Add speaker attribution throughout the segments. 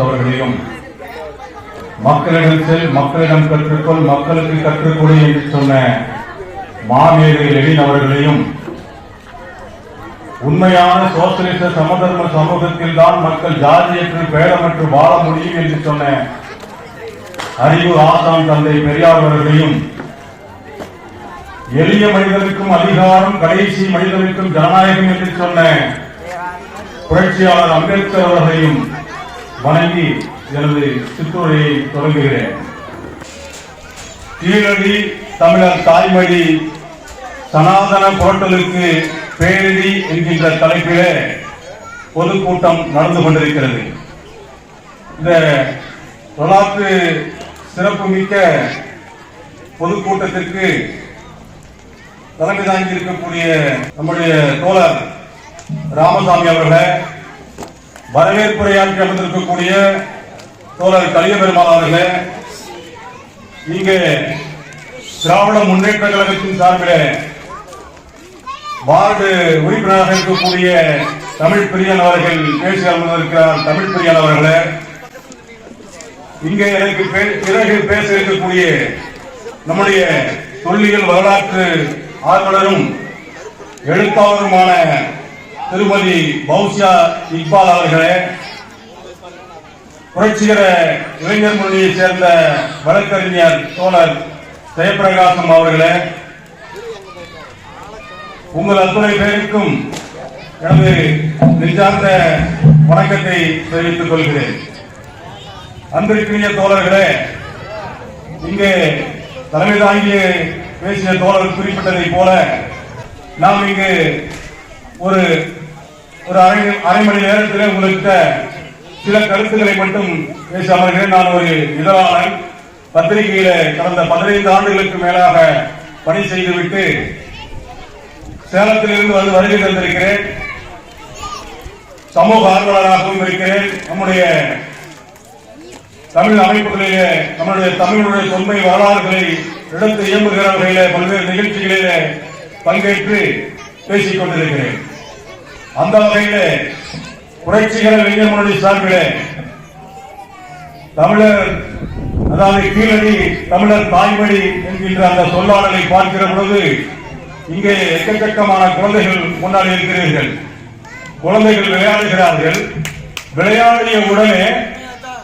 Speaker 1: அவர்களையும் மக்களிடத்தில் மக்களிடம் கற்றுக்கொள் மக்களுக்கு கற்றுக்கொடு என்று சொன்ன மாமேதை லெனின் அவர்களையும் உண்மையான சோசியலிச சமதர்ம சமூகத்தில் தான் மக்கள் ஜாதியற்று பேரமற்று வாழ முடியும் என்று சொன்ன அறிவு ஆசான் தந்தை பெரியார் அவர்களையும் எளிய மனிதனுக்கும் அதிகாரம் கடைசி மனிதனுக்கும் ஜனநாயகம் என்று சொன்ன புரட்சியாளர் அம்பேத்கர் அவர்களையும் வணங்கி எனது சிற்றுரையை தொடங்குகிறேன். கீழடி தமிழர் தாய்மொழி சனாதன புரட்டலுக்கு பேரிடி என்கின்ற தலைப்பிலே பொதுக்கூட்டம் நடந்து கொண்டிருக்கிறது. இந்த வரலாற்று சிறப்புமிக்க பொதுக்கூட்டத்திற்கு தலைமை தாங்கியிருக்கக்கூடிய நம்முடைய தோழர் ராமசாமி அவர்களை வரவேற்புரையாற்றி அமர்ந்திருக்கக்கூடிய தோழர் கலியபெருமாள் அவர்களே இங்கே திராவிட முன்னேற்ற கழகத்தின் சார்பில் வார்டு உறுப்பினராக இருக்கக்கூடிய தமிழ் பிரியன் அவர்கள் பேசி அமர்ந்திருக்கிறார். தமிழ் பிரியன் அவர்களே இங்கே எனக்கு பிறகு பேச இருக்கக்கூடிய நம்முடைய தொல்லியல் வரலாற்று ஆர்வலரும் எழுத்தாளருமான திருமதி பௌசியா இக்பால் அவர்களே புரட்சிகர இளைஞர் முன்னணியைச் சேர்ந்த வழக்கறிஞர் தோழர் ஜெயபிரகாசம் அவர்களே உங்கள் அத்துணை பேருக்கும் எனது நெஞ்சார்ந்த வணக்கத்தை தெரிவித்துக் கொள்கிறேன். அன்பிற்குரிய தோழர்களே இங்கே தலைமை தாங்கி பேசிய தோழர் குறிப்பிட்டதைப் போல நாம் இங்கு ஒரு ஒரு அரை அரை மணி நேரத்தில் உங்களுக்கு சில கருத்துக்களை மட்டும் பேச அமர்கிறேன் நான் ஒரு இதழாளன் பத்திரிகையில கடந்த பதினைந்து ஆண்டுகளுக்கு மேலாக பணி செய்துவிட்டு சேலத்திலிருந்து வந்து வருகை தந்திருக்கிறேன். சமூக ஆர்வலராகவும் இருக்கிறேன். நம்முடைய தமிழ் அமைப்புகளிலே நம்முடைய தமிழுடைய தொன்மை வரலாறுகளை எடுத்து இயம்புகிற வகையில் பல்வேறு நிகழ்ச்சிகளிலே பங்கேற்று பேசிக் கொண்டிருக்கிறேன். அந்த வகையிலே புரட்சிகர இளைஞர் முன்னணி சார்பிலே தமிழர் அதாவது கீழடி தமிழர் தாய்மொழி என்கின்ற அந்த சொல்லாடலை பார்க்கிற பொழுது இங்கே எக்கச்சக்கமான குழந்தைகள் கொண்டாடி இருக்கிறீர்கள். குழந்தைகள் விளையாடுகிறார்கள். விளையாடிய உடனே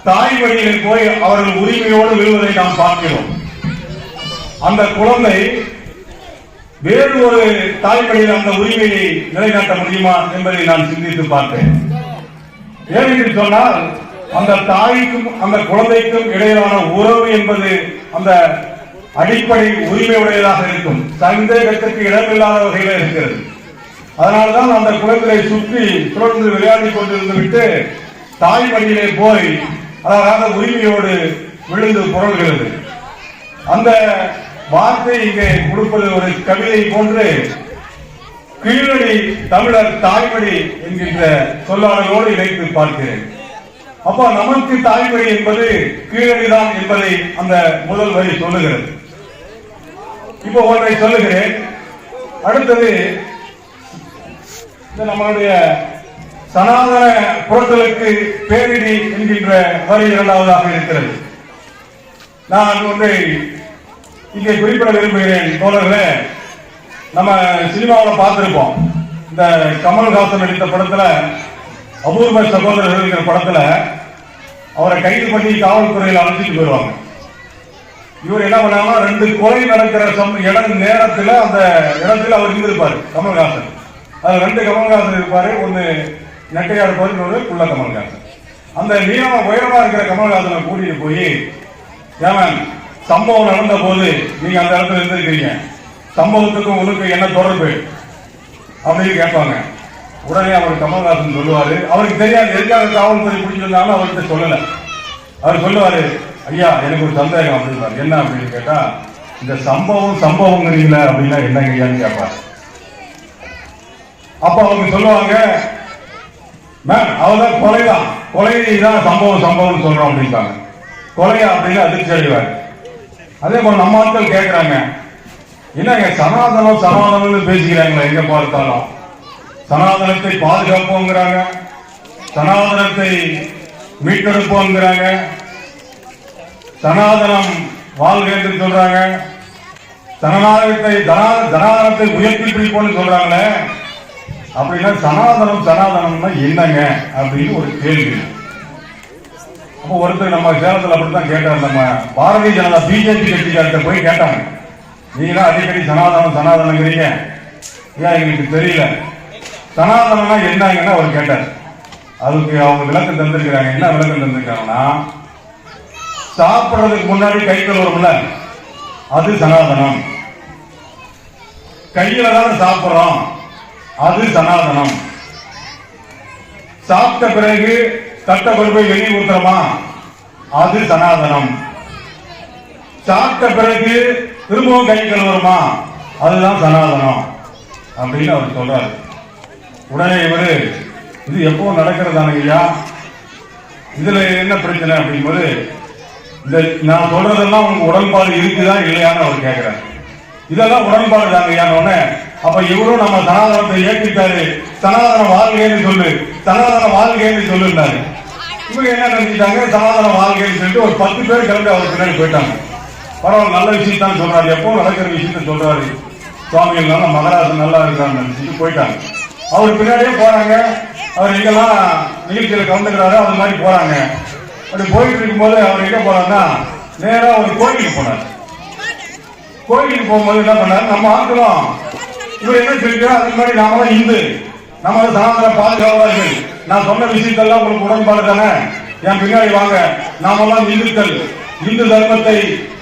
Speaker 1: தாய்மொழியில் போய் அவர்கள் உரிமையோடு விழுவதை நாம் பார்க்கிறோம். அந்த குழந்தை வேறு ஒரு தாய்மொழியில் அந்த உரிமையை நிலைநாட்ட முடியுமா என்பதை நான் சிந்தித்து பார்த்தேன். ஏனென்று சொன்னால் அந்த தாய்க்கும் அந்த குழந்தைக்கும் இடையிலான உறவு என்பது அந்த அடிப்படை உரிமை உடையதாக இருக்கும். சந்தேகத்திற்கு இடமில்லாத வகையில் இருக்கிறது. அதனால்தான் அந்த குழந்தையை சுற்றி சுழன்று விளையாடி கொண்டிருந்து விட்டு தாய் வழியிலே போய் அதாவது உரிமையோடு விழுந்து புரள்கிறது. அந்த வார்த்தை இங்கே கொடுப்பது ஒரு கவிதை போன்று கீழடி தமிழர் தாய்மொழி என்கின்ற சொல்லாடலோடு இணைத்து பார்க்கிறேன். அப்போ நமக்கு தாய்மொழி என்பது கீழடிதான் என்பதை அந்த முதல் வரி சொல்லுகிறது. இப்போ ஒன்றை சொல்லுகிறேன். அடுத்தது இந்த நம்மளுடைய சனாதன புரட்டலுக்கு பேரிடி என்கின்ற வரி இரண்டாவதாக இருக்கிறது. நான் ஒன்றை இங்கே குறிப்பிட விரும்புகிறேன் தோழர்களே. நம்ம சினிமாவில் பார்த்துருப்போம். இந்த கமல்ஹாசன் நடித்த படத்தில் அபூர்வ சகோதரர்கள் இருக்கிற அவரை கைது பண்ணி காவல்துறையில் அழைச்சிட்டு போயிடுவாங்க. இவர் என்ன பண்ணாங்கன்னா ரெண்டு கொலை நடக்கிற சம் இடம் நேரத்தில் அந்த இடத்துல அவர் இருந்திருப்பார் கமல்ஹாசன் அதில் ரெண்டு கமல்ஹாசன் இருப்பார் ஒன்று நெட்டையா இருப்பாரு இன்னொரு குள்ள கமல்ஹாசன் அந்த நீளமா உயரமாக இருக்கிற கமல்ஹாசனை கூட்டிகிட்டு போய் ஏமன் சம்பவம் நடந்த போது நீங்க அந்த இடத்துல இருந்திருக்கீங்க சம்பவத்துக்கும் உங்களுக்கு என்ன தொடர்பு? அப்படின்னு கேட்பாங்க. உடனே அவர் கமல்ஹாசன் சொல்லுவாரு. அவருக்கு தெரியாது எதுக்காக காவல்துறை பிடிச்சிருந்தாலும் அவர்கிட்ட சொல்லல. அவர் சொல்லுவாரு ஐயா எனக்கு ஒரு சந்தேகம் அப்படின்னு என்ன அப்படின்னு கேட்டா இந்த சம்பவம் சம்பவங்கிறீங்கள அப்படின்னா என்ன ஐயான்னு கேட்பார். அப்ப அவங்க சொல்லுவாங்க மேம் அவதான் கொலைதான் கொலை தான். சம்பவம் சம்பவம் சொல்றோம் அப்படின்பாங்க. கொலையா அப்படின்னு அதிர்ச்சி அடைவார். அதே போல நம்ம ஆட்கள் கேட்கிறாங்க என்னங்க சனாதனம் சனாதனம்னு பேசிக்கிறாங்களே எங்க பார்த்தாலும். சனாதனத்தை பாதுகாப்போங்கிறாங்க. சனாதனத்தை மீட்டெடுப்போங்கிறாங்க. சனாதனம் வாழ்க என்று சொல்றாங்க. சனாதனத்தை தனாதனத்தை உயர்த்தி பிடிப்போம்னு சொல்றாங்களே. அப்படின்னா சனாதனம் சனாதனம்னா என்னங்க? அப்படின்னு ஒரு கேள்வி. அப்போ ஒருத்தர் நம்ம சேலத்தில் அப்படித்தான் கேட்டார். நம்ம பாரதிய ஜனதா பிஜேபி கட்சிக்கார்ட்ட போய் கேட்டாங்க. நீங்க அடிக்கடி சனாதனம் சனாதனங்கிறீங்க. ஏன் எங்களுக்கு தெரியல. சனாதனம்னா என்னங்கன்னா அவர் கேட்டார். அதுக்கு அவங்க விளக்கம் தந்திருக்கிறாங்க. என்ன விளக்கம் தந்திருக்காங்கன்னா சாப்பிட்றதுக்கு முன்னாடி கை கழுவுறோம்ல அது சனாதனம். கையில தான் சாப்பிடுறோம். அது சனாதனம். சாப்பிட்ட பிறகு தட்ட கொண்டு வெளியே ஊத்துறோமா அது சனாதனம். சாப்பிட்ட பிறகு திரும்பவும் கை கழுவுறோமா அதுதான் சனாதனம். அப்படின்னு அவர் சொல்றாரு. உடனே இவரு இது எப்போ நடக்கிறதான ஐயா? இதுல என்ன பிரச்சனை அப்படிங்கும்போது இந்த நான் சொல்றதெல்லாம் உங்க உடன்பாடு இருக்குதா இல்லையான்னு அவர் கேட்கிறார் இதெல்லாம் உடன்பாடு தாங்க ஐயான்னு அப்ப இவரும் நம்ம சனாதனத்தை ஏற்றிட்டாரு சனாதன வாழ்கைன்னு சொல்லு. சனாதன வாழ்கைன்னு சொல்லுனாரு இவங்க என்ன நினைச்சிட்டாங்க? சனாதன வாழ்க்கைன்னு சொல்லிட்டு ஒரு பத்து பேர் கிளம்பி அவர் பின்னாடி போயிட்டாங்க. பரவாயில்ல நல்ல விஷயம் தான் சொல்றாரு. எப்போ நடக்கிற விஷயத்த சொல்றாரு. சுவாமிகள் நல்லா மகராஜன் நல்லா இருக்கிறான்னு நினைச்சிட்டு போயிட்டாங்க. அவர் பின்னாடியே போறாங்க. அவர் எங்கெல்லாம் நிகழ்ச்சியில் கலந்துக்கிறாரோ அது மாதிரி போறாங்க. அப்படி போயிட்டு இருக்கும்போது அவர் எங்க போறாருன்னா நேராக ஒரு கோயிலுக்கு போனார். கோயிலுக்கு போகும்போது என்ன பண்ணாரு? நம்ம ஆட்களும் இவர் என்ன சொல்லிக்கிறோம் அதுக்கு மாதிரி நாம தான் இந்து. நமது தான் சனாதன பாதுகாவலர்கள் நான் சொன்ன விஷயத்தெல்லாம் உங்களுக்கு உடன்பாடு தானே? என் பின்னாடி வாங்க. நாமெல்லாம் இந்துக்கள். இந்து தர்மத்தை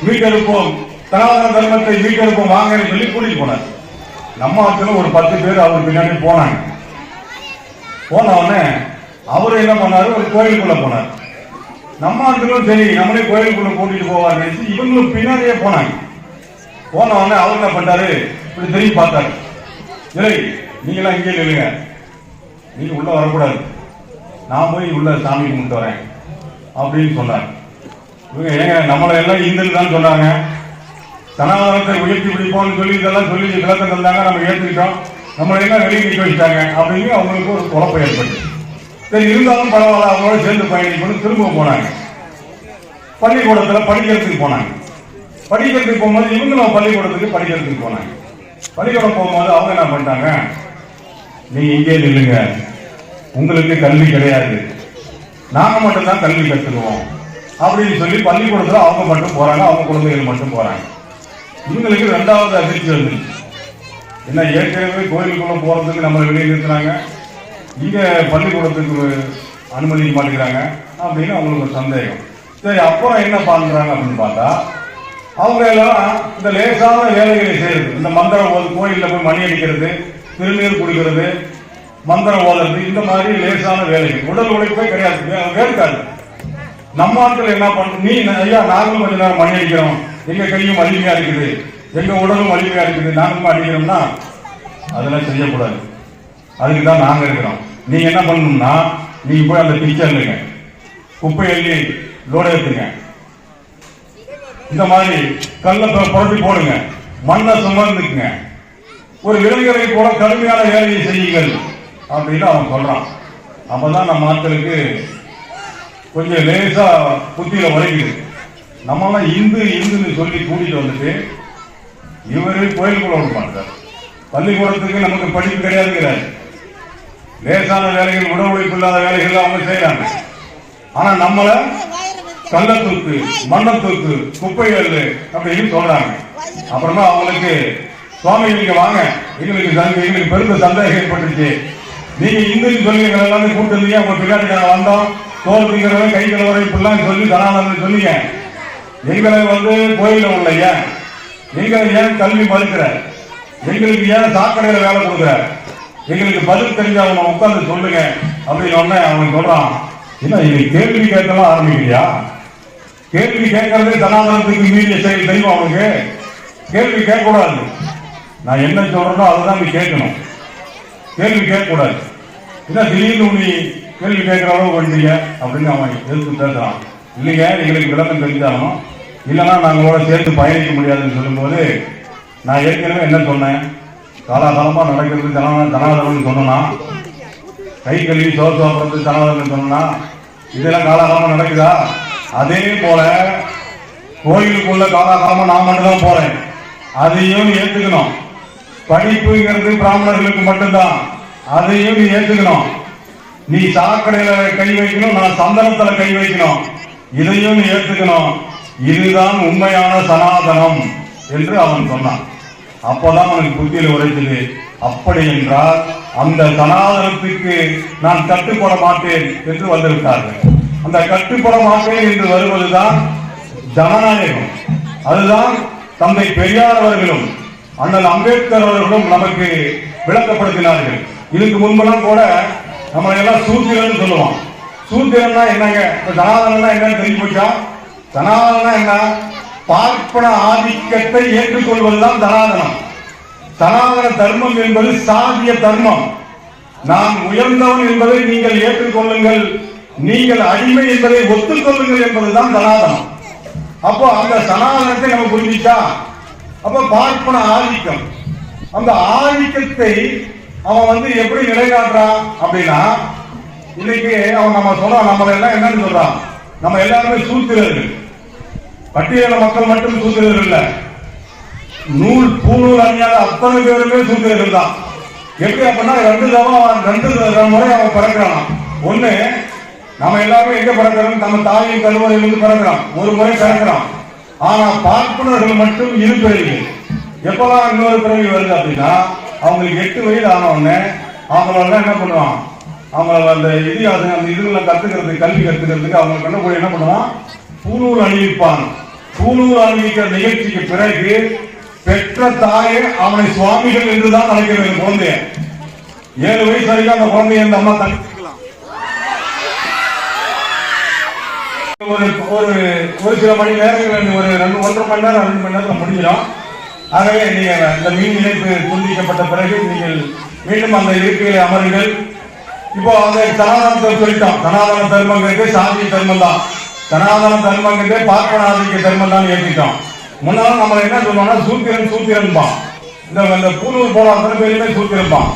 Speaker 1: மீட்டெடுப்போம். சனாதன தர்மத்தை மீட்டெடுப்போம். வாங்கன்னு சொல்லி கூட்டிட்டு போனார். நம்ம ஆட்களும் ஒரு பத்து பேர் அவர் பின்னாடி போனாங்க. போன உடனே அவரு என்ன பண்ணாரு? ஒரு கோயிலுக்குள்ள போனார். நம்ம ஆட்களும் சரி நம்மளே கோயிலுக்குள்ள கூட்டிட்டு போவார் நினைச்சு இவங்களும் பின்னாடியே போனாங்க. போன உடனே அவர் என்ன பண்ணாரு இப்படி திரும்பி பார்த்தாரு. இல்லை நீங்களாம் இங்கே நில்லுங்க. நீங்க உள்ள வரக்கூடாது. நான் போய் உள்ள சாமி கும்பிட்டு வரேன். அப்படின்னு சொன்னார். இவங்க ஏங்க நம்மளை எல்லாம் இந்துன்னு தான் சொன்னாங்க சனாதனத்தை உயர்த்தி பிடிப்போம்னு சொல்லி இதெல்லாம் சொல்லி விளக்கம் தந்தாங்க நம்ம ஏற்றுக்கிட்டோம் நம்மளை எல்லாம் வெளியே நிற்க வச்சுட்டாங்க அப்படின்னு அவங்களுக்கு ஒரு குழப்பம் ஏற்பட்டு சரி இருந்தாலும் பரவாயில்ல அவங்களோட சேர்ந்து பயணிக்கணும் திரும்ப போனாங்க. பள்ளிக்கூடத்தில் படிக்கிறதுக்கு போனாங்க. படிக்கிறதுக்கு போகும்போது இவங்களும் பள்ளிக்கூடத்துக்கு படிக்கிறதுக்கு போனாங்க. பள்ளிக்கூடம் போகும்போது அவங்க என்ன பண்ணிட்டாங்க? நீ இங்கே நில்லுங்க. உங்களுக்கு கல்வி கிடையாது. நாங்க மட்டும்தான் கல்வி கற்றுக்குவோம் அப்படின்னு சொல்லி பள்ளிக்கூடத்துல அவங்க மட்டும் போறாங்க அவங்க குழந்தைகள் மட்டும் போறாங்க. இவங்களுக்கு ரெண்டாவது அதிர்ச்சி வந்துச்சு என்ன ஏற்கனவே கோயிலுக்குள்ள போறதுக்கு நம்மளை வெளியே நிறுத்தினாங்க. இங்க பள்ளிக்கூடத்துக்கு அனுமதிக்க மாட்டேங்கிறாங்க அப்படின்னு அவங்களுக்கு ஒரு சந்தேகம். சரி அப்புறம் என்ன பண்றாங்க அப்படின்னு பார்த்தா அவங்க எல்லாம் இந்த லேசான வேலைகளை செய்யறது இந்த மந்திரம் ஓது போய் மணி அடிக்கிறது திருநீர் குடிக்கிறது மந்திரம் இந்த மாதிரி லேசான வேலைகள் உடல் உழைப்பே கிடையாது. வே- நம்ம ஆட்கள் என்ன பண்றோம் நீ ஐயா நாங்களும் கொஞ்ச நேரம் மணி அடிக்கிறோம். எங்க கையும் வலிமையா இருக்குது. எங்க உடலும் வலிமையா இருக்குது. நாங்களும் அடிக்கிறோம்னா அதெல்லாம் செய்யக்கூடாது. அதுக்கு தான் நாங்க இருக்கிறோம். நீங்க என்ன பண்ணணும்னா நீங்க போய் அந்த பிக்சர்லுங்க குப்பை அள்ளி லோட எடுத்துங்க. இந்த மாதிரி கல்லை புரட்டி போடுங்க. மண்ணை சுமந்துக்குங்க. ஒரு இளைஞரை போல கடுமையான வேலையை செய்யுங்கள். அப்படின்னு அவன் சொல்றான். அப்பதான் நம்ம ஆட்களுக்கு கொஞ்சம் லேசா புத்தியில உழைக்குது. நம்மலாம் இந்து இந்துன்னு சொல்லி கூட்டிட்டு வந்துட்டு இவரு கோயிலுக்குள்ள விட மாட்டார் பள்ளிக்கூடத்துக்கு நமக்கு படிப்பு கிடையாதுங்கிறார். லேசான வேலைகள் உடல் உழைப்பு இல்லாத வேலைகள் அவங்க செய்யறாங்க ஆனா நம்மள கள்ளத்தூக்கு மண்ணத்தூக்கு குப்பைகள் அப்படின்னு சொல்றாங்க. அப்புறமா அவங்களுக்கு சுவாமி நீங்க வாங்க. எங்களுக்கு எங்களுக்கு பெருந்த சந்தேகம் ஏற்பட்டுச்சு நீங்க இந்துக்கு சொல்லுங்கள் எல்லாமே கூட்டு வந்தீங்க உங்க பின்னாடி வந்தோம். தோல் பிடிக்கிறவரை கை கலவரை இப்படிலாம் சொல்லி சனாதனம் சொல்லுங்க எங்களை வந்து கோயில உள்ளையா எங்களை ஏன் கல்வி மறுக்கிற எங்களுக்கு ஏன் சாக்கடையில வேலை கொடுக்குற? எங்களுக்கு பதில் தெரிஞ்ச அவனை உட்காந்து சொல்லுங்க. அப்படின்னு உடனே அவன் சொல்றான். என்ன இது கேள்வி கேட்கலாம் ஆரம்பிக்கிறியா? கேள்வி கேட்கறதே சனாதனத்துக்கு மீறிய செயல் தெரியும் அவனுக்கு கேள்வி கேட்கக்கூடாது. நான் என்ன சொல்றேனோ அதுதான் நீ கேட்கணும். கேள்வி கேட்கக்கூடாது. என்ன திடீர்னு நீ கேள்வி கேட்குற அளவு வந்துட்டீங்க அப்படின்னு அவன் எதிர்த்து பேசுறான் இல்லைங்க எங்களுக்கு விளக்கம் தெரிஞ்சாலும் இல்லைன்னா நாங்களோட சேர்த்து பயணிக்க முடியாதுன்னு சொல்லும்போது நான் ஏற்கனவே என்ன சொன்னேன்? காலாகாலமாக நடக்கிறது ஜன ஜனாதரம்னு சொன்னா கை கழுவி சோறு சாப்பிட்றது ஜனாதரம்னு சொன்னா இதெல்லாம் காலாகாலமாக நடக்குதா? அதே போல கோயிலுக்குள்ள காலாகாலமாக நான் மட்டும் தான் போறேன். அதையும் ஏற்றுக்கணும் படிப்புங்கிறது பிராமணர்களுக்கு மட்டும்தான். அதையும் நீ ஏத்துக்கணும். நீ சாக்கடையில கை வைக்கணும் நான் சந்தனத்துல கை வைக்கணும். இதையும் நீ ஏத்துக்கணும். இதுதான் உண்மையான சனாதனம் என்று அவன் சொன்னான். அப்போதான் அவனுக்கு புத்தியில் உரைத்தது அப்படி என்றால் அந்த சனாதனத்துக்கு நான் கட்டுப்பட மாட்டேன் என்று வந்திருக்கார்கள் அந்த கட்டுப்பட மாட்டேன் என்று வருவதுதான் ஜனநாயகம். அதுதான் தந்தை பெரியார் அவர்களும் அண்ணல் அம்பேத்கர் அவர்களும் நமக்கு விளக்கப்படுத்தினார்கள். இதுக்கு முன்பெல்லாம் கூட நம்ம எல்லாம் சூத்திரன்னு சொல்லுவோம் சூத்திரம்னா என்னங்க? இப்ப சனாதனம்னா என்னன்னு தெரிஞ்சு போச்சா? சனாதனா என்ன? பார்ப்பன ஆதிக்கத்தை ஏற்றுக்கொள்வதுதான் சனாதனம் சனாதன தர்மம் என்பது சாதிய தர்மம். நான் உயர்ந்தவன் என்பதை நீங்கள் ஏற்றுக்கொள்ளுங்கள். நீங்கள் அடிமை என்பதை ஒத்துக்கொள்ளுங்கள் என்பதுதான் சனாதனம் அப்போ அந்த சனாதனத்தை நம்ம புரிஞ்சிச்சா? அப்ப பார்ப்பன ஆதிக்கம் அந்த ஆதிக்கத்தை அவன் வந்து எப்படி நிலைநாட்டுறான் அப்படின்னா இன்னைக்கு அவன் நம்ம சொல்றான் நம்ம எல்லாம் என்னன்னு சொல்றான்? நம்ம எல்லாருமே சூத்திரர்கள். பட்டியல மக்கள் மட்டும் சூத்திரர்கள் இல்ல. நூல் பூநூல் அணியாத அத்தனை பேருமே சூத்திரர்கள் தான். எப்படி அப்படின்னா ரெண்டு தவம் அவன் ரெண்டு முறை அவன் பிறக்கிறான். ஒண்ணு நம்ம எல்லாருமே எங்க பிறக்கிறோம்? நம்ம தாயின் கருவறையிலிருந்து பிறக்கிறோம் ஒரு முறை பிறக்கிறோம் ஆனா பார்ப்பனர்கள் மட்டும் இரு பிறவிகள் எப்பெல்லாம் இன்னொரு பிறவி வருது அப்படின்னா அவங்களுக்கு எட்டு வயது ஆனவுடனே உடனே என்ன பண்ணுவான் அவங்க அந்த இதிகாசம் அந்த இதுல கத்துக்கிறதுக்கு கல்வி கத்துக்கிறதுக்கு அவங்களுக்கு என்ன போய் என்ன பண்ணுவான் பூநூல் அணிவிப்பான் பூனூர் அணிவிக்கிற நிகழ்ச்சிக்கு பிறகு பெற்ற தாயே அவனை சுவாமிகள் என்றுதான் அழைக்கிறது குழந்தைய. ஏழு வயசு வரைக்கும் அந்த குழந்தைய அந்த அம்மா தனிக்கலாம் ஒரு ஒரு ஒரு சில மணி நேரங்கள் ஒரு ரெண்டு ஒன்றரை மணி நேரம் ரெண்டு மணி நேரத்தில் முடிஞ்சிடும். ஆகவே நீங்கள் இந்த மீன் இணைப்பு துண்டிக்கப்பட்ட பிறகு நீங்கள் மீண்டும் அந்த இருக்கையில் அமருங்கள். இப்போ அந்த சனாதனத்தை சொல்லிட்டோம். சனாதன தர்மங்கிறது சாதி தர்மம் தான். சனாதன தர்மங்கிறதே பார்ப்பனாதிக்க தர்மம் தான் ஏற்றிட்டோம் முன்னாலும் நம்ம என்ன சொல்லுவோம்னா சூத்திரன் சூத்திரன்பான். இந்த இந்த பூனூர் போட அத்தனை பேருமே சூத்திரன்பான்.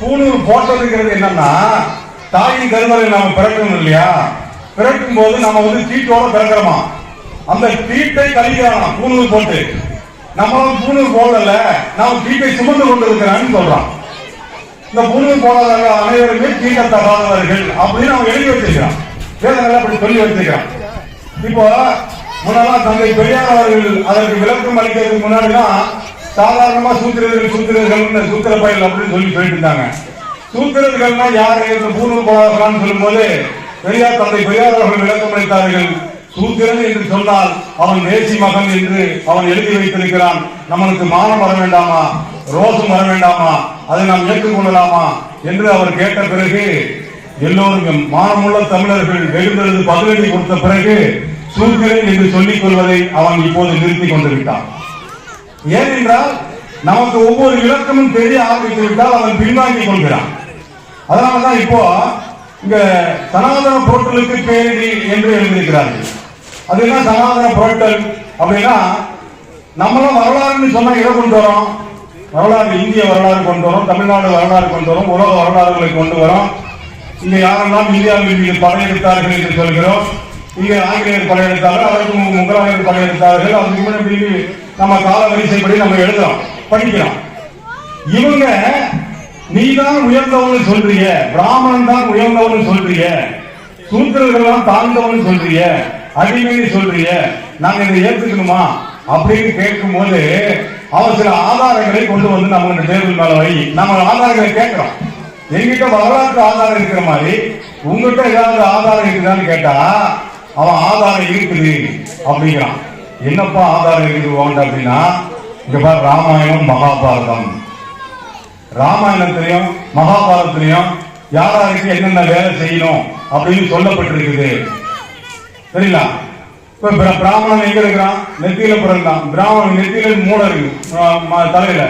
Speaker 1: பூனூர் போட்டதுங்கிறது என்னன்னா தாயின் கருவறை நாம பிறக்கணும் இல்லையா? பிறக்கும் போது நம்ம வந்து தீட்டோட பிறக்கிறோமா? அந்த தீட்டை கழிக்கிறான்? பூணூல் போட்டு. நம்மளும் பூணூல் போடல. நாம் தீட்டை சுமந்து கொண்டிருக்கிறான்னு சொல்றான். இந்த பூணூல் போடாதவர்கள் அனைவருமே தீண்டத்தகாதவர்கள் அப்படின்னு அவன் எழுதி வச்சிருக்கிறான். வேதங்கள் அப்படி சொல்லி வச்சிருக்கிறான். இப்போ முன்னெல்லாம் தந்தை பெரியார் அவர்கள் அதற்கு விளக்கம் அளிக்கிறதுக்கு முன்னாடிதான் சாதாரணமா சூத்திரர்கள் சூத்திரர்கள் சூத்திர பயல் அப்படின்னு சொல்லி சொல்லிட்டு இருந்தாங்க. சூத்திரர்கள்னா யாரு? இந்த போடாதான்னு சொல்லும் சொல்லும்போது பெரியார் தந்தை பெரியார் அவர்கள் விளக்கம் அளித்தார்கள். சூத்திரன் என்று சொன்னால் அவன் நேசி மகன் என்று அவன் எழுதி வைத்திருக்கிறான். நம்மளுக்கு மானம் வர வேண்டாமா? ரோசம் வர வேண்டாமா? அதை நாம் ஏற்றுக்கொள்ளலாமா என்று அவர் கேட்ட பிறகு எல்லோரும் மானமுள்ள தமிழர்கள் எழுந்தெழுது பதிலடி கொடுத்த பிறகு சூத்திரன் என்று சொல்லிக் கொள்வதை அவன் இப்போது நிறுத்திக் கொண்டிருக்கிறான் ஏனென்றால் நமக்கு ஒவ்வொரு விளக்கமும் தெரிய ஆரம்பித்து விட்டால் அவன் பின்வாங்கிக் கொள்கிறான். அதனாலதான் இப்போ இங்க சனாதன பொருட்களுக்கு பேரிடி என்று எழுதியிருக்கிறார்கள். அது என்ன சனாதன பொருட்கள் அப்படின்னா நம்மளும் வரலாறுன்னு சொன்னா எதை கொண்டு வரோம்? வரலாறு இந்திய வரலாறு கொண்டு வரோம் தமிழ்நாடு வரலாறு கொண்டு வரோம் உலக வரலாறுகளை கொண்டு வரோம். இங்க யாரெல்லாம் இந்தியாவில் மீது படையெடுத்தார்கள் என்று சொல்கிறோம்? இங்க ஆங்கிலேயர் படையெடுத்தார்கள் அதற்கு முகலாயர் படையெடுத்தார்கள் அதுக்கு முன்னாடி நம்ம கால வரிசைப்படி நம்ம எழுதுறோம் படிக்கிறோம். இவங்க நீ தான் உயர்ந்தவன் சொல்றிய பிராமணன் தான் உயர்ந்தவன் சொல்றிய சூத்திரர்கள்லாம் தாழ்ந்தவன் சொல்றிய அடிமைன்னு சொல்றிய நாங்க இதை ஏத்துக்கணுமா? அப்படின்னு கேட்கும் போது அவர் சில ஆதாரங்களை கொண்டு வந்து நம்ம தேர்வு டேபிள் மேல வை. நம்ம ஆதாரங்களை கேட்கிறோம். எங்கிட்ட வரலாற்று ஆதாரம் இருக்கிற மாதிரி உங்ககிட்ட ஏதாவது ஆதாரம் இருக்குதான்னு கேட்டா அவன் ஆதாரம் இருக்குது அப்படிங்கிறான். என்னப்பா ஆதாரம் இருக்குது அப்படின்னா இங்க பாரு ராமாயணம் மகாபாரதம். ராமாயணத்திலையும் மகாபாரதத்திலையும் யாராருக்கு என்னென்ன வேலை செய்யணும் அப்படின்னு சொல்லப்பட்டிருக்குது. சரிங்களா? இப்ப பிராமணன் எங்க இருக்கிறான்? நெத்தியில பிறந்தான். பிராமணன் நெத்தியில மூட இருக்கு. தலையில.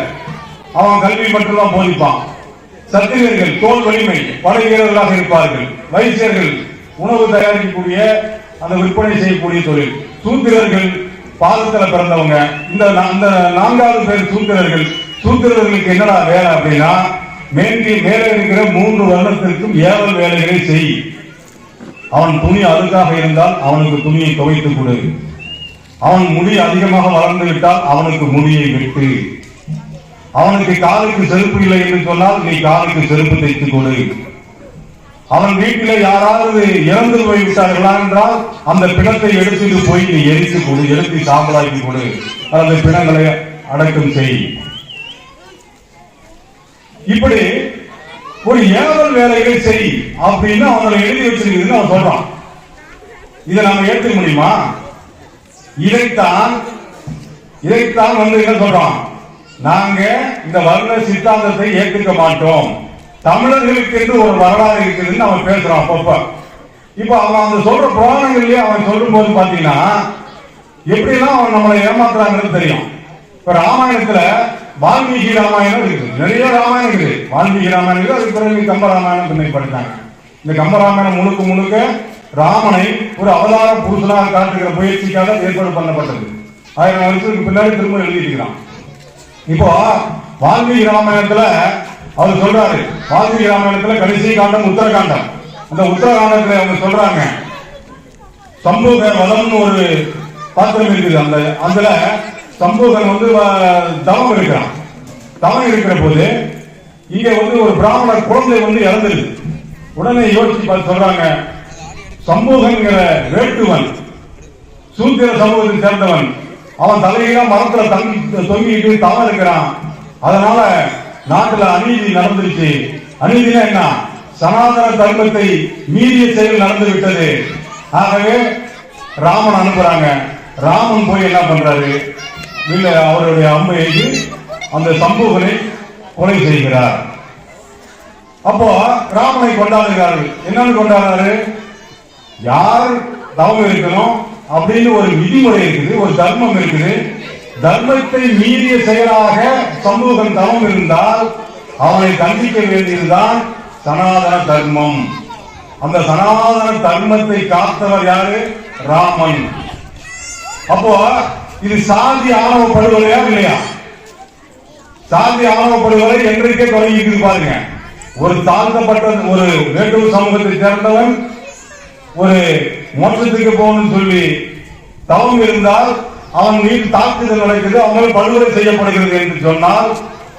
Speaker 1: அவன் கல்வி மட்டும்தான் போதிப்பான். சத்திரியர்கள் தோல் வலிமை பல வீரர்களாக இருப்பார்கள். வைசியர்கள் உணவு தயாரிக்கக்கூடிய அந்த விற்பனை செய்யக்கூடிய தொழில். சூத்திரர்கள் பாதத்துல பிறந்தவங்க. இந்த இந்த நான்காவது பேர் சூத்திரர்கள் சூத்திரர்களுக்கு என்னடா வேலை அப்படின்னா மேற்கு மேலே இருக்கிற மூன்று வருடத்திற்கும் ஏவல் வேலைகளை செய். அவன் துணி அழுக்காக இருந்தால் அவனுக்கு துணியை துவைத்து கொடு. அவன் முடி அதிகமாக வளர்ந்து விட்டால் அவனுக்கு முடியை விட்டு. அவனுக்கு காலுக்கு செருப்பு இல்லை என்று சொன்னால் நீ காலுக்கு செருப்பு தைத்துக் கொடு. அவன் வீட்டில் யாராவது இறந்து போய் விட்டார்களா என்றால் அந்த பிணத்தை எடுத்துட்டு போய் நீ எரித்து கொடு எடுத்து சாம்பலாக்கி கொடு. அந்த பிணங்களை அடக்கம் செய். இப்படி ஒரு ஏவல் வேலையை செய் அப்படின்னு அவங்களை எழுதி வச்சிருக்குதுன்னு அவன் சொல்றான். இதை நாம ஏற்றுக்க முடியுமா? இதைத்தான் இதைத்தான் வந்து என்ன சொல்றோம் நாங்க இந்த வர்ண சித்தாந்தத்தை ஏற்றுக்க மாட்டோம். தமிழர்களுக்கு என்று ஒரு வரலாறு இருக்குதுன்னு அவன் பேசுறான் அப்பப்ப. இப்ப அவன் அந்த சொல்ற புராணங்கள்லயே அவன் சொல்லும் போது பாத்தீங்கன்னா எப்படிலாம் அவன் நம்மளை ஏமாத்துறாங்கன்னு தெரியும். இப்ப ராமாயணத்துல வால்மீகி ராமாயணம் இருக்குது. நிறைய ராமாயணம் இருக்குது. வால்மீகி ராமாயணம் இருக்குது. அதுக்கு பிறகு கம்ப ராமாயணம் பின்னப்படுத்தாங்க இந்த கம்ப ராமாயணம் முழுக்க முழுக்க ராமனை ஒரு அவதார புருஷனாக காட்டுகிற முயற்சிக்காக ஏற்பாடு பண்ணப்பட்டது. ஆயிரம் வருஷத்துக்கு பின்னாடி திரும்ப எழுதியிருக்கிறான். இப்போ வால்மீகி ராமாயணத்துல அவர் சொல்றாரு. வால்மீகி ராமாயணத்துல கடைசி காண்டம் உத்தரகாண்டம். அந்த உத்தரகாண்டத்துல அவங்க சொல்றாங்க. சம்பூக வதம்னு ஒரு பாத்திரம் இருக்குது. அந்த அதுல சம்போதன் வந்து தவம் இருக்கிறான். தவம் இருக்கிற போது இங்க வந்து ஒரு பிராமணர் குழந்தை வந்து இறந்துருக்கு உடனே யோசிச்சு பார்த்து சொல்றாங்க சம்பூகன்கிற வேட்டுவன் சூத்திர சமூகத்தை சேர்ந்தவன் அவன் தலையெல்லாம் மரத்துல தங்கி தொங்கிட்டு தவம் இருக்கிறான். அதனால நாட்டுல அநீதி நடந்துருச்சு. அநீதினா என்ன? சனாதன தர்மத்தை மீறிய செயல் நடந்து விட்டது. ஆகவே ராமன் அனுப்புறாங்க. ராமன் போய் என்ன பண்றாரு? இல்லை அவருடைய அம்மையை அந்த சம்பூகனை கொலை செய்கிறார். அப்போ ராமனை கொண்டாடுகிறார்கள். என்னன்னு கொண்டாடுறாரு? யார் தவம் இருக்கணும் அப்படின்னு ஒரு விதிமுறை இருக்குது ஒரு தர்மம் இருக்குது. தர்மத்தை மீறிய செயலாக சமூகம் தவம் இருந்தால் அவனை தண்டிக்க வேண்டியதுதான் சனாதன தர்மம். அந்த சனாதன தர்மத்தை காத்தவர் யாரு? ராமன். அப்போ இது சாதி ஆணவ படுகொலையா இல்லையா? சாதி ஆணவ படுகொலை என்றைக்கே தொடங்கி இருக்குது பாருங்க. ஒரு தாழ்த்தப்பட்ட ஒரு வேட்டுவ சமூகத்தை சேர்ந்தவன் ஒரு மோட்சத்துக்கு போகணும்னு சொல்லி தவம் இருந்தால் அவன் மீது தாக்குதல் நடக்குது அவன் படுகொலை செய்யப்படுகிறது என்று சொன்னால்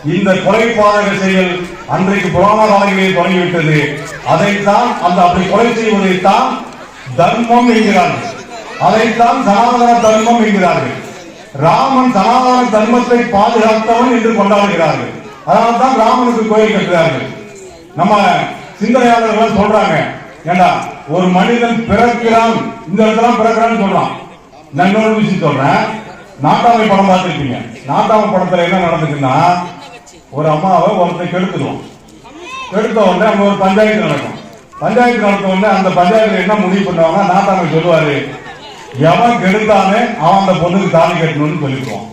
Speaker 1: இந்த கொலைபாதக செயல் அன்றைக்கு புராண காலங்களிலே தொடங்கிவிட்டது. அதைத்தான் அந்த அப்படி கொலை செய்வதைத்தான் தர்மம் என்கிறார்கள். அதைத்தான் சனாதன தர்மம் என்கிறார்கள். ராமன் சனாதன தர்மத்தை பாதுகாத்தவன் என்று கொண்டாடுகிறார்கள். அதனால்தான் ராமனுக்கு கோயில் கட்டுகிறார்கள். நம்ம சிந்தனையாளர்கள் சொல்றாங்க ஏண்டா ஒரு மனிதன் பிறக்கிறான் இந்த இடத்துல பிறக்கிறான்னு சொல்றான். நான் இன்னொரு விஷயம் சொல்றேன். நாட்டாமை படம் பார்த்துருப்பீங்க. நாட்டாமை படத்துல என்ன நடந்துச்சுன்னா ஒரு அம்மாவை ஒருத்தர் கெடுத்துடுவோம் கெடுத்த உடனே அங்க ஒரு பஞ்சாயத்து நடக்கும். பஞ்சாயத்து நடத்த உடனே அந்த பஞ்சாயத்துல என்ன முடிவு பண்ணுவாங்க நாட்டாமை சொல்லுவாரு எவன் கெடுத்தானே அவன் அந்த பொண்ணுக்கு தாலி கட்டணும்னு சொல்லிடுவான்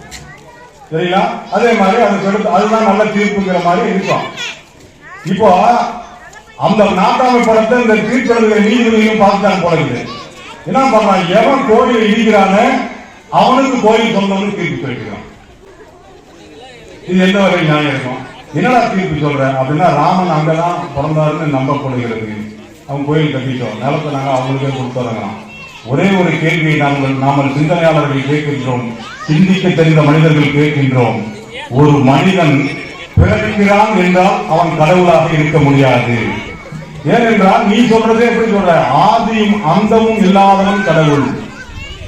Speaker 1: சரிங்களா? அதே மாதிரி அது கெடுத்து அதுதான் நல்ல தீர்ப்புங்கிற மாதிரி இருக்கும் இப்போ அந்த நாட்டாமை படத்தை இந்த தீர்ப்பெழுதுகிற நீதிபதியும் பார்த்துட்டாங்க போல என்ன பண்றான்? எவன் கோயில் இடிக்கிறானே அவனுக்கு கோயில் சொந்தம்னு தீர்ப்பு சொல்லிக்கிறான். இது எந்த வகை நியாயம்? இருக்கும் என்னடா தீர்ப்பு சொல்ற? அப்படின்னா ராமன் அங்கதான் பிறந்தாருன்னு நம்பப்படுகிறது. அவன் கோயில் கட்டிட்டோம். நிலத்தை நாங்க அவங்களுக்கே கொடுத்துறோம் ஒரே ஒரு கேள்வியை நாங்கள் நாமல் சிந்தனையாளர்கள் கேட்கின்றோம் சிந்திக்க தெரிந்த மனிதர்கள் கேட்கின்றோம். ஒரு மனிதன் பிறக்கிறான் என்றால் அவன் கடவுளாக இருக்க முடியாது. ஏனென்றால் நீ சொல்றதே எப்படி சொல்ற? ஆதியும் அந்தமும் இல்லாதவன் கடவுள்.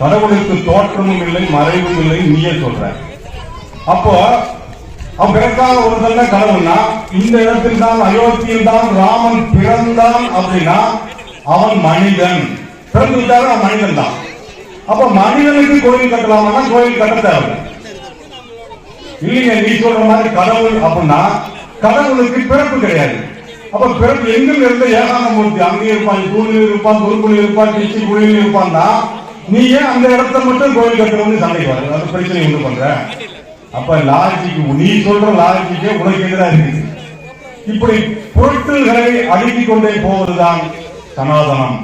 Speaker 1: கடவுளுக்கு தோற்றமும் இல்லை மறைவும் இல்லை நீயே சொல்ற. அப்போ அவன் பிறக்காத ஒரு தான் கடவுள்னா இந்த இடத்தில் தான் அயோத்தியில் தான் ராமன் பிறந்தான் அப்படின்னா அவன் மனிதன். பிறந்து விட்டாலும் மனிதன் தான். அப்ப மனிதனுக்கு கோயில் கட்டலாமா கோயில் கட்ட தேவை இல்லைங்க நீ சொல்ற மாதிரி கடவுள் அப்படின்னா கடவுளுக்கு பிறப்பு கிடையாது. அப்ப பிறப்பு எங்கிருந்து இருந்த ஏகாந்த மூர்த்தி அங்கேயே இருப்பான் தூணில் இருப்பான் துருக்குள்ள இருப்பான் கிச்சி குழியில் தான் நீ ஏன் அந்த இடத்த மட்டும் கோயில் கட்டணும்னு சண்டைக்கு வர? அது பிரச்சனை உண்டு பண்ற. அப்ப லாஜிக்கு நீ சொல்ற லாஜிக்கே உனக்கு எதிராக இருக்குது. இப்படி பொருட்களை அடுக்கிக் கொண்டே போவதுதான் சனாதனம்.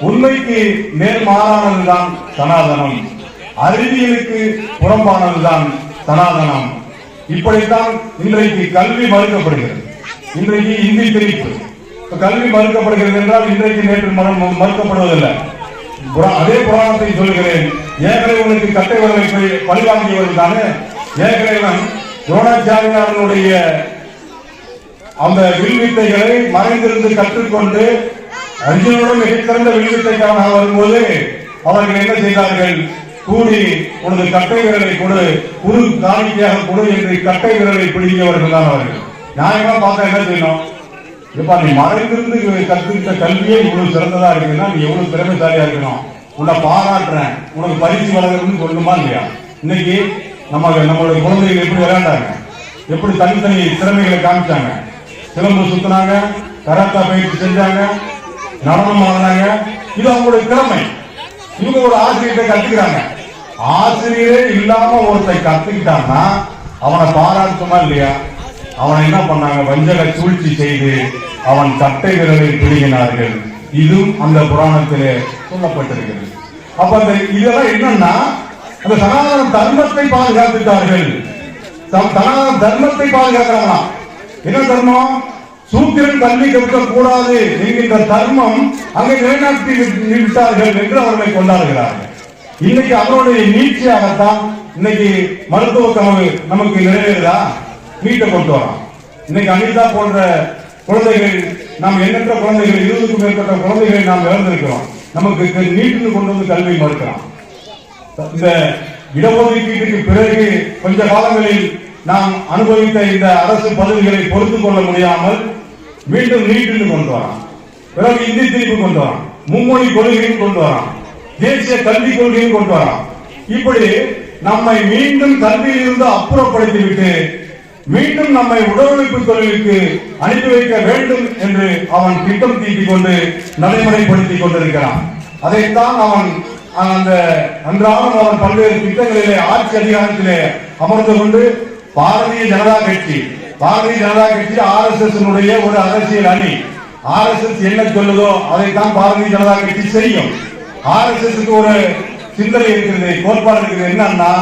Speaker 1: உண்மைக்கு நேர்மாறானதுதான் சனாதனம். அறிவியலுக்கு புறம்பானதுதான் சனாதனம். இப்படித்தான் இன்றைக்கு கல்வி மறுக்கப்படுகிறது. இன்றைக்கு இந்தி திணிப்பு. கல்வி மறுக்கப்படுகிறது என்றால் இன்றைக்கு நேற்று மறு- மறுக்கப்படுவதில்லை. அதே புராணத்தை சொல்கிறேன். ஏகலைவனுக்கு கட்டை வரலை பழிவாங்கியவர்கள் தானே? ஏகலைவன் துரோணாச்சாரியாரனுடைய அந்த வில்வித்தைகளை மறைந்திருந்து கற்றுக்கொண்டு அர்ஜுனோட மிகச்சிறந்த வில்வித்தைக்காரனாக வரும்போது அவர்கள் என்ன செய்தார்கள்? கூடி உனது கட்டை விரலை கொடு. குரு காணிக்கையாக கொடு என்று கட்டை விரலை பிடித்தவர்கள் தான் அவர்கள். நியாயமா பார்த்தா என்ன செய்யணும்? இப்ப நீ மறைந்திருந்து கத்துக்கிட்ட கல்வியே இவ்வளவு சிறந்ததா இருக்குன்னா நீ எவ்வளவு திறமைசாலியா இருக்கணும். உன்னை பாராட்டுறேன். உனக்கு பரிசு வழங்குறதுன்னு சொல்லணுமா இல்லையா? இன்னைக்கு நம்ம நம்மளுடைய குழந்தைகள் எப்படி விளையாண்டாங்க? எப்படி தனித்தனி திறமைகளை காமிச்சாங்க? சிலம்பு சுத்தினாங்க கராத்தா பயிற்சி செஞ்சாங்க நடனம் ஆடினாங்க இது அவங்களுடைய திறமை. இவங்க ஒரு ஆசிரியத்தை கத்துக்கிறாங்க. ஆசிரியரே இல்லாம ஒருத்தன் கத்துக்கிட்டான்னா அவனை பாராட்டுமா இல்லையா? அவனை என்ன பண்ணாங்க? வஞ்சக சூழ்ச்சி செய்து அவன் கட்டை விரலை பிடுங்கினார்கள். இதுவும் அந்த புராணத்திலே சொல்லப்பட்டிருக்கிறது. அப்ப அந்த இதெல்லாம் என்னன்னா அந்த சனாதன தர்மத்தை பாதுகாத்துட்டார்கள். தம் சனாதன தர்மத்தை பாதுகாக்கிறாங்களாம் என்ன தர்மம்? சூத்திரன் கல்வி கற்க கூடாது என்கின்ற தர்மம் அங்கே நிலைநாட்டி விட்டார்கள் என்று அவர்களை கொண்டாடுகிறார்கள் இன்னைக்கு அவருடைய நீட்சியாகத்தான் இன்னைக்கு மருத்துவ கனவு நமக்கு நிறைவேறுதா? நீட்டை கொண்டு வரோம். இன்னைக்கு அனிதா போன்ற குழந்தைகள் நாம் எண்ணற்ற குழந்தைகள் இருபதுக்கும் மேற்பட்ட குழந்தைகளை நாம் இழந்திருக்கிறோம். நமக்கு நீட்டுன்னு கொண்டு வந்து கல்வி மறுக்கிறோம் இந்த இடஒதுக்கீட்டுக்கு பிறகு கொஞ்ச காலங்களில் நாம் அனுபவித்த இந்த அரசு பதவிகளை பொறுத்துக் கொள்ள முடியாமல் மீண்டும் நீட்டுன்னு கொண்டு வரான். பிறகு இந்தி திணிப்பு கொண்டு வரான். மும்மொழி கொள்கையும் கொண்டு வரான். தேசிய கல்விக் கொள்கையும் கொண்டு வரான். இப்படி நம்மை மீண்டும் கல்வியிலிருந்து அப்புறப்படுத்திவிட்டு மீண்டும் நம்மை உடலமைப்பு தொழிலுக்கு அனுப்பி வைக்க வேண்டும் என்று அவன் திட்டம் தீட்டிக் கொண்டு நடைமுறைப்படுத்திக் கொண்டிருக்கிறான். அதைத்தான் அவன் அந்த அன்றாடம் அவன் பல்வேறு திட்டங்களிலே ஆட்சி அதிகாரத்திலே அமர்ந்து கொண்டு பாரதிய ஜனதா கட்சி பாரதிய ஜனதா கட்சி ஆர் எஸ் எஸ் ஒரு அரசியல் அணி. ஆர் எஸ் எஸ் என்ன சொல்லுதோ அதைத்தான் பாரதிய ஜனதா கட்சி செய்யும். ஆர் எஸ் எஸ் ஒரு சிந்தனை இருக்கிறது கோட்பாடு இருக்கிறது என்னன்னா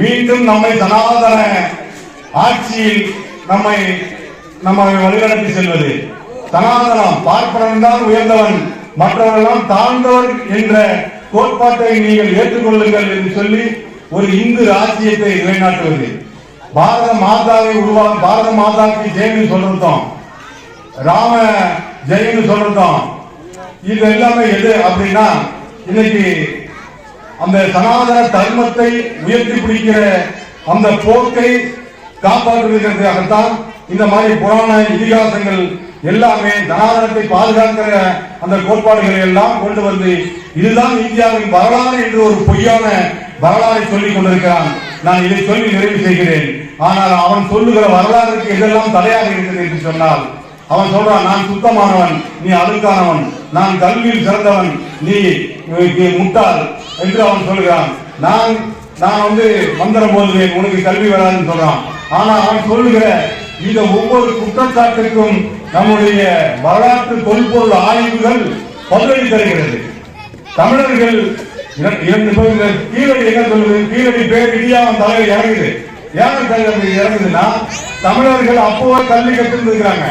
Speaker 1: மீண்டும் நம்மை சனாதன ஆட்சியில் நம்மை நம்மை வழிநடத்தி செல்வது. சனாதனம் பார்ப்பனன் தான் உயர்ந்தவன். மற்றவர்களெல்லாம் தாழ்ந்தவன் என்ற கோட்பாட்டை நீங்கள் ஏற்றுக்கொள்ளுங்கள் என்று சொல்லி ஒரு இந்து ராஜ்யத்தை நிலைநாட்டுவது. பாரத மாதாவை உருவா பாரத மாதாவுக்கு ஜெயம்னு சொல்றோம் ராம ஜெயம்னு சொல்றோம் இது எல்லாமே எது அப்படின்னா இன்னைக்கு அந்த சனாதன தர்மத்தை உயர்த்தி பிடிக்கிற அந்த போக்கை காப்பாற்றுவதற்காகத்தான் இந்த மாதிரி புராண இதிகாசங்கள் எல்லாமே சனாதனத்தை பாதுகாக்கிற அந்த கோட்பாடுகளை எல்லாம் கொண்டு வந்து இதுதான் இந்தியாவின் வரலாறு என்று ஒரு பொய்யான வரலாறை சொல்லிக் கொண்டிருக்கிறான். நான் இதை சொல்லி நிறைவு செய்கிறேன். ஆனால் அவன் சொல்லுகிற வரலாறுக்கு எதெல்லாம் தடையாக இருக்கிறது என்று சொன்னால் அவன் சொல்றான் நான் சுத்தமானவன் நீ அழுக்கானவன் நான் கல்வியில் சிறந்தவன் நீ முட்டாள் என்று அவன் சொல்லுகிறான் நான் நான் வந்து மந்திரம் போதுவேன் உனக்கு கல்வி வராதுன்னு சொல்றான். ஆனா அவன் சொல்லுகிற இந்த ஒவ்வொரு குற்றச்சாட்டுக்கும் நம்முடைய வரலாற்று தொல்பொருள் ஆய்வுகள் பதிலடி தருகிறது. தமிழர்கள் இரண்டு பேர் கீழடி என்ன சொல்லுது? கீழடி பேர் இடியாவன் தலைவர் இறங்குது. ஏன் தலைவர் இறங்குதுன்னா தமிழர்கள் அப்போவே கல்வி கற்றுருக்கிறாங்க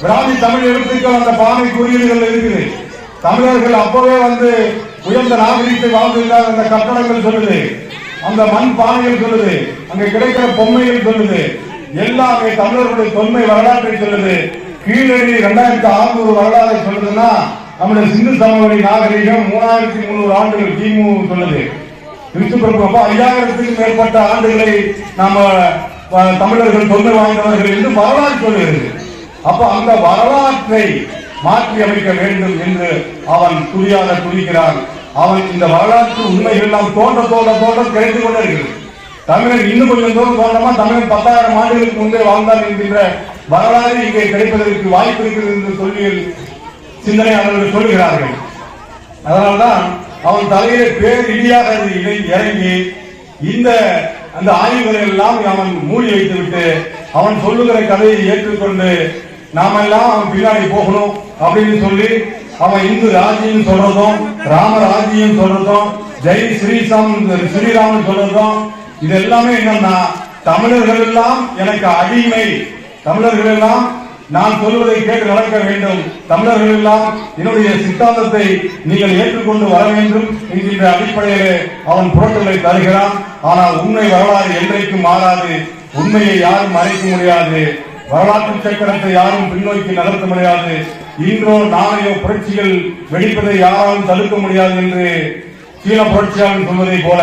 Speaker 1: பிராமி தமிழ் எழுத்துக்கள் அந்த பானை குறியீடுகள் இருக்குது. தமிழர்கள் அப்பவே வந்து உயர்ந்த நாகரிகத்தை வாழ்ந்திருந்தார் அந்த கட்டடங்கள் சொல்லுது. அந்த மண் பானைகள் சொல்லுது. அங்க கிடைக்கிற பொம்மைகள் சொல்லுது. எல்லாமே தமிழர்களுடைய தொன்மை வரலாற்றை சொல்லுது. கீழடி இரண்டாயிரத்தி அறுநூறு வரலாறை சொல்லுதுன்னா நம்முடைய சிந்து சமவெளி நாகரிகம் மூணாயிரத்தி முந்நூறு ஆண்டுகள் கிமு சொல்லுது. கிறிஸ்து பிறப்பு ஐயாயிரத்துக்கும் மேற்பட்ட ஆண்டுகளை நாம தமிழர்கள் தொண்டு வாய்ந்தவர்கள் என்று வரலாறு சொல்லுகிறது. அப்ப அந்த வரலாற்றை மாற்றி அமைக்க வேண்டும் என்று அவன் துணியாக துணிக்கிறான் அவன் இந்த வரலாற்று உண்மைகள் எல்லாம் தோன்ற தோன்ற தோன்ற கிடைத்து கொண்டே இருக்கிறது தமிழன் இன்னும் கொஞ்சம் தூரம் தோன்றமா தமிழன் பத்தாயிரம் ஆண்டுகளுக்கு முன்பே வாழ்ந்தான் என்கின்ற வரலாறு இங்கே கிடைப்பதற்கு வாய்ப்பு இருக்கிறது என்று சொல்லி சிந்தனையாளர்கள் சொல்லுகிறார்கள். அதனால்தான் அவன் தலையிலே பேர் இடியாக இறங்கி இந்த அந்த ஆய்வுகளை எல்லாம் அவன் மூடி வைத்து விட்டு அவன் சொல்லுகிற கதையை ஏற்றுக்கொண்டு நாம எல்லாம் அவன் பின்னாடி போகணும் அப்படின்னு சொல்லி அவன் இந்து ராஜ்யம் சொல்றதும் ராம ராஜ்யம் சொல்றதும் ஜெய் ஸ்ரீசாம் ஸ்ரீராமன் சொல்றதும் இது எல்லாமே என்னன்னா தமிழர்கள் எல்லாம் எனக்கு அடிமை. தமிழர்கள் எல்லாம் நான் சொல்வதை கேட்டு நடக்க வேண்டும். தமிழர்கள் எல்லாம் என்னுடைய சித்தாந்தத்தை நீங்கள் ஏற்றுக்கொண்டு வர வேண்டும் என்கின்ற அடிப்படையிலே அவன் புரட்டலை தருகிறான். ஆனால் உண்மை வரலாறு என்றைக்கும் மாறாது. உண்மையை யாரும் மறைக்க முடியாது. வரலாற்று சக்கரத்தை யாரும் பின்னோக்கி நகர்த்த முடியாது. இன்றோ நாளையோ புரட்சிகள் வெடிப்பதை யாராலும் தடுக்க முடியாது என்று சீன புரட்சியாளர் சொல்வதை போல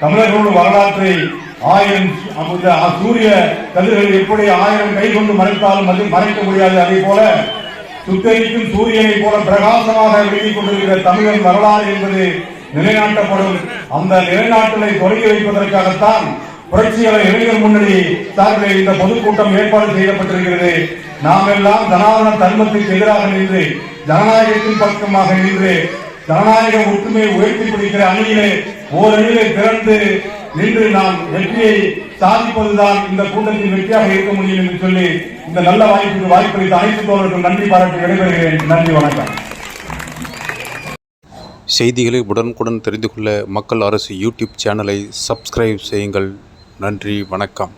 Speaker 1: தமிழர்களோட வரலாற்றை ஆயிரம் அந்த சூரிய கதிர்கள் எப்படி ஆயிரம் கை கொண்டு மறைத்தாலும் அது மறைக்க முடியாது. அதே போல சுத்தரிக்கும் சூரியனை போல பிரகாசமாக வெளியிக் கொண்டிருக்கிற தமிழன் வரலாறு என்பது நிலைநாட்டப்படும். அந்த நிலைநாட்டலை தொடங்கி வைப்பதற்காகத்தான் புரட்சியாளர் இளைஞர் முன்னணி சார்பில் இந்த பொதுக்கூட்டம் ஏற்பாடு செய்யப்பட்டிருக்கிறது. நாம் எல்லாம் ஜனாதன தர்மத்துக்கு எதிராக நின்று ஜனநாயகத்தின் பக்கமாக நின்று ஜனநாயக ஒற்றுமையை உயர்த்தி பிடிக்கிற அணியிலே ஓரணியிலே திறந்து இன்று நாம் வெற்றியை சாதிப்பதுதான் இந்த கூட்டத்தின் வெற்றியாக இருக்க முடியும் என்று சொல்லி இந்த நல்ல வாய்ப்புக்கு வாய்ப்பளித்த அனைத்து தோழர்களுக்கும் நன்றி பாராட்டி விடைபெறுகிறேன். நன்றி வணக்கம்.
Speaker 2: செய்திகளை உடனுக்குடன் தெரிந்து கொள்ள மக்கள் அரசு யூடியூப் சேனலை சப்ஸ்கிரைப் செய்யுங்கள். நன்றி வணக்கம்.